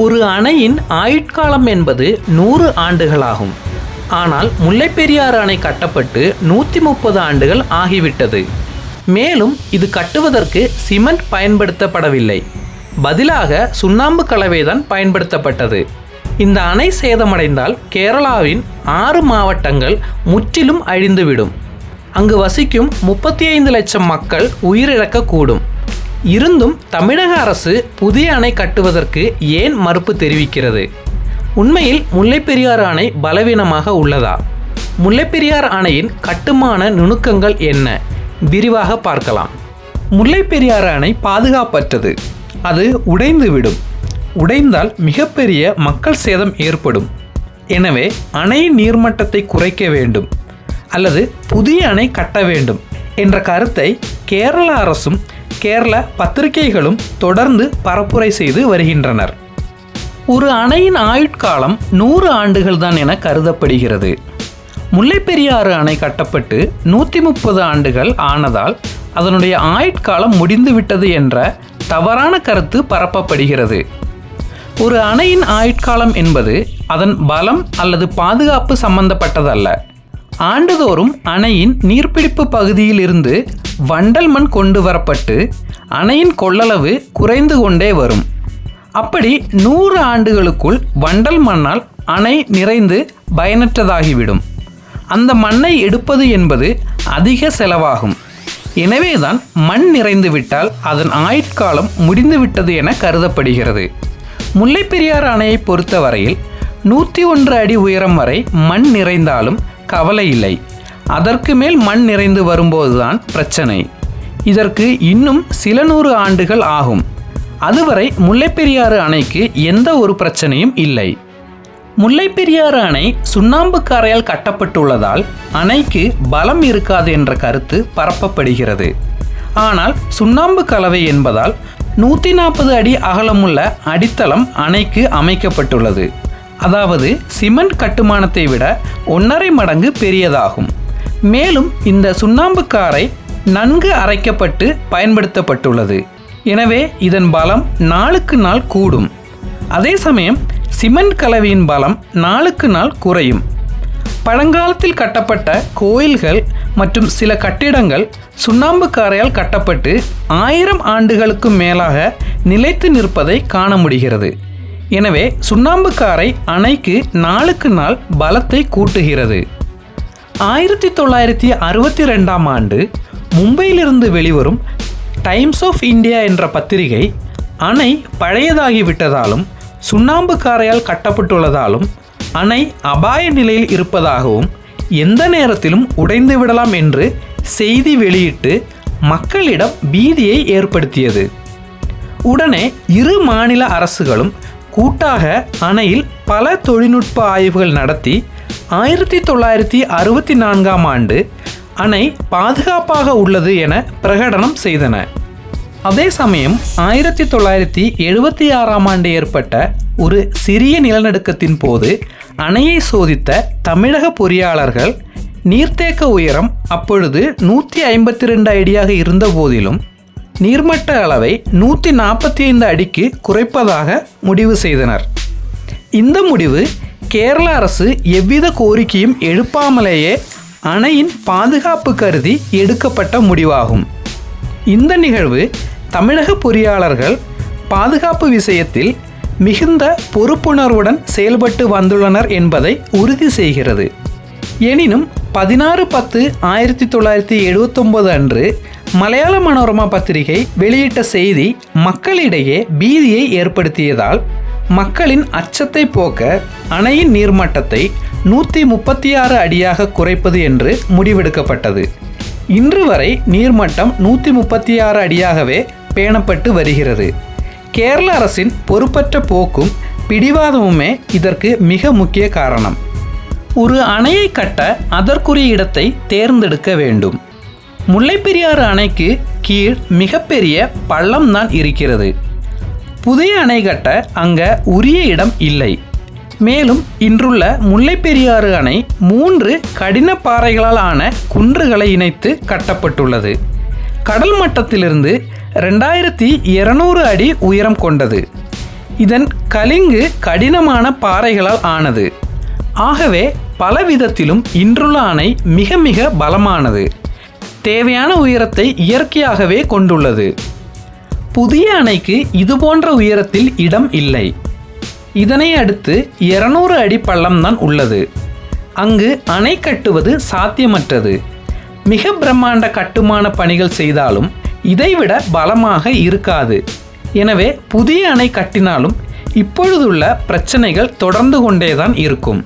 ஒரு அணையின் ஆயுட்காலம் என்பது நூறு ஆண்டுகளாகும். ஆனால் முல்லைப்பெரியாறு அணை கட்டப்பட்டு நூற்றி முப்பது ஆண்டுகள் ஆகிவிட்டது. மேலும் இது கட்டுவதற்கு சிமெண்ட் பயன்படுத்தப்படவில்லை. பதிலாக சுண்ணாம்பு கலவைதான் பயன்படுத்தப்பட்டது. இந்த அணை சேதமடைந்தால் கேரளாவின் ஆறு மாவட்டங்கள் முற்றிலும் அழிந்துவிடும். அங்கு வசிக்கும் முப்பத்தி ஐந்து லட்சம் மக்கள் உயிரிழக்கக்கூடும். இருந்தும் தமிழக அரசு புதிய அணை கட்டுவதற்கு ஏன் மறுப்பு தெரிவிக்கிறது? உண்மையில் முல்லைப்பெரியாறு அணை பலவீனமாக உள்ளதா? முல்லைப்பெரியாறு அணையின் கட்டுமான நுணுக்கங்கள் என்ன? விரிவாக பார்க்கலாம். முல்லைப்பெரியாறு அணை பாதுகாப்பற்றது. அது உடைந்துவிடும். உடைந்தால் மிகப்பெரிய மக்கள் சேதம் ஏற்படும். எனவே அணையின் நீர்மட்டத்தை குறைக்க வேண்டும். அல்லது புதிய அணை கட்ட வேண்டும். என்ற கருத்தை கேரள அரசும் கேரள பத்திரிகைகளும் தொடர்ந்து பரப்புரை செய்து வருகின்றனர். ஒரு அணையின் ஆயுட்காலம் நூறு ஆண்டுகள் தான் என கருதப்படுகிறது. முல்லைப்பெரியாறு அணை கட்டப்பட்டு நூற்றி முப்பது ஆண்டுகள் ஆனதால் அதனுடைய ஆயுட்காலம் முடிந்துவிட்டது என்ற தவறான கருத்து பரப்பப்படுகிறது. ஒரு அணையின் ஆயுட்காலம் என்பது அதன் பலம் அல்லது பாதுகாப்பு சம்பந்தப்பட்டதல்ல. ஆண்டுதோறும் அணையின் நீர்பிடிப்பு பகுதியில் இருந்து வண்டல் மண் கொண்டு வரப்பட்டு அணையின் கொள்ளளவு குறைந்து கொண்டே வரும். அப்படி நூறு ஆண்டுகளுக்குள் வண்டல் மண்ணால் அணை நிறைந்து பயனற்றதாகிவிடும். அந்த மண்ணை எடுப்பது என்பது அதிக செலவாகும். எனவேதான் மண் நிறைந்து விட்டால் அதன் ஆயுட்காலம் முடிந்துவிட்டது என கருதப்படுகிறது. முல்லைப்பெரியாறு அணையை பொறுத்தவரையில் நூற்றி ஒன்று அடி உயரம் வரை மண் நிறைந்தாலும் கவலை இல்லை. அதற்கு மேல் மண் நிறைந்து வரும்போதுதான் பிரச்சனை. இதற்கு இன்னும் சில நூறு ஆண்டுகள் ஆகும். அதுவரை முல்லைப்பெரியாறு அணைக்கு எந்த ஒரு பிரச்சனையும் இல்லை. முல்லைப்பெரியாறு அணை சுண்ணாம்புக்காரையால் கட்டப்பட்டுள்ளதால் அணைக்கு பலம் இருக்காது என்ற கருத்து பரப்பப்படுகிறது. ஆனால் சுண்ணாம்பு கலவை என்பதால் நூற்றி நாற்பது அடி அகலமுள்ள அடித்தளம் அணைக்கு அமைக்கப்பட்டுள்ளது. அதாவது சிமெண்ட் கட்டுமானத்தை விட ஒன்றரை மடங்கு பெரியதாகும். மேலும் இந்த சுண்ணாம்பு காரை நன்கு அரைக்கப்பட்டு பயன்படுத்தப்பட்டுள்ளது. எனவே இதன் பலம் நாளுக்கு நாள் கூடும். அதே சமயம் சிமெண்ட் கலவையின் பலம் நாளுக்கு நாள் குறையும். பழங்காலத்தில் கட்டப்பட்ட கோயில்கள் மற்றும் சில கட்டிடங்கள் சுண்ணாம்பு காரையால் கட்டப்பட்டு ஆயிரம் ஆண்டுகளுக்கும் மேலாக நிலைத்து நிற்பதை காண முடிகிறது. எனவே சுண்ணாம்பு காரை அணைக்கு நாளுக்கு நாள் பலத்தை கூட்டுகிறது. ஆயிரத்தி தொள்ளாயிரத்தி அறுபத்தி ரெண்டாம் ஆண்டு மும்பையிலிருந்து வெளிவரும் டைம்ஸ் ஆஃப் இந்தியா என்ற பத்திரிகை அணை பழையதாகிவிட்டதாலும் சுண்ணாம்பு காரையால் கட்டப்பட்டுள்ளதாலும் அணை அபாய நிலையில் இருப்பதாகவும் எந்த நேரத்திலும் உடைந்து விடலாம் என்று செய்தி வெளியிட்டு மக்களிடம் பீதியை ஏற்படுத்தியது. உடனே இரு மாநில அரசுகளும் கூட்டாக அணையில் பல தொழில்நுட்ப ஆய்வுகள் நடத்தி ஆயிரத்தி தொள்ளாயிரத்தி அறுபத்தி நான்காம் ஆண்டு அணை பாதுகாப்பாக உள்ளது என பிரகடனம் செய்தன. அதே சமயம் ஆயிரத்தி தொள்ளாயிரத்தி எழுபத்தி ஆறாம் ஆண்டு ஏற்பட்ட ஒரு சிறிய நிலநடுக்கத்தின் போது அணையை சோதித்த தமிழக பொறியாளர்கள் நீர்த்தேக்க உயரம் அப்பொழுது நூற்றி ஐம்பத்தி ரெண்டு அடியாக இருந்த போதிலும் நீர்மட்ட அளவை நூற்றி நாற்பத்தி ஐந்து அடிக்கு குறைப்பதாக முடிவு செய்தனர். இந்த முடிவு கேரள அரசு எவ்வித கோரிக்கையும் எழுப்பாமலேயே அணையின் பாதுகாப்பு கருதி எடுக்கப்பட்ட முடிவாகும். இந்த நிகழ்வு தமிழக பொறியாளர்கள் பாதுகாப்பு விஷயத்தில் மிகுந்த பொறுப்புணர்வுடன் செயல்பட்டு வந்துள்ளனர் என்பதை உறுதி செய்கிறது. எனினும் பதினாறு பத்து ஆயிரத்தி தொள்ளாயிரத்தி எழுவத்தொம்போது அன்று மலையாள மனோரமா பத்திரிகை வெளியிட்ட செய்தி மக்களிடையே பீதியை ஏற்படுத்தியதால் மக்களின் அச்சத்தை போக்க அணையின் நீர்மட்டத்தை நூற்றி முப்பத்தி ஆறு அடியாக குறைப்பது என்று முடிவெடுக்கப்பட்டது. இன்று வரை நீர்மட்டம் நூற்றி முப்பத்தி ஆறு அடியாகவே பேணப்பட்டு வருகிறது. கேரள அரசின் பொறுப்பற்ற போக்கும் பிடிவாதமுமே இதற்கு மிக முக்கிய காரணம். ஒரு அணையை கட்ட அதற்குரிய இடத்தை தேர்ந்தெடுக்க வேண்டும். முல்லைப்பெரியாறு அணைக்கு கீழ் மிகப்பெரிய பள்ளம் தான் இருக்கிறது. புதிய அணை கட்ட அங்க உரிய இடம் இல்லை. மேலும் இன்றுள்ள முல்லைப்பெரியாறு அணை மூன்று கடின பாறைகளால் ஆன குன்றுகளை இணைத்து கட்டப்பட்டுள்ளது. கடல் மட்டத்திலிருந்து ரெண்டாயிரத்தி இருநூறு அடி உயரம் கொண்டது. இதன் கலிங்கு கடினமான பாறைகளால் ஆனது. ஆகவே பல விதத்திலும் இன்றுள்ள அணை மிக மிக பலமானது. தேவையான உயரத்தை இயற்கையாகவே கொண்டுள்ளது. புதிய அணைக்கு இதுபோன்ற உயரத்தில் இடம் இல்லை. இதனை அடுத்து 200 அடி பள்ளம்தான் உள்ளது. அங்கு அணை கட்டுவது சாத்தியமற்றது. மிக பிரம்மாண்ட கட்டுமான பணிகள் செய்தாலும் இதைவிட பலமாக இருக்காது. எனவே புதிய அணை கட்டினாலும் இப்பொழுதுள்ள பிரச்சனைகள் தொடர்ந்து கொண்டேதான் இருக்கும்.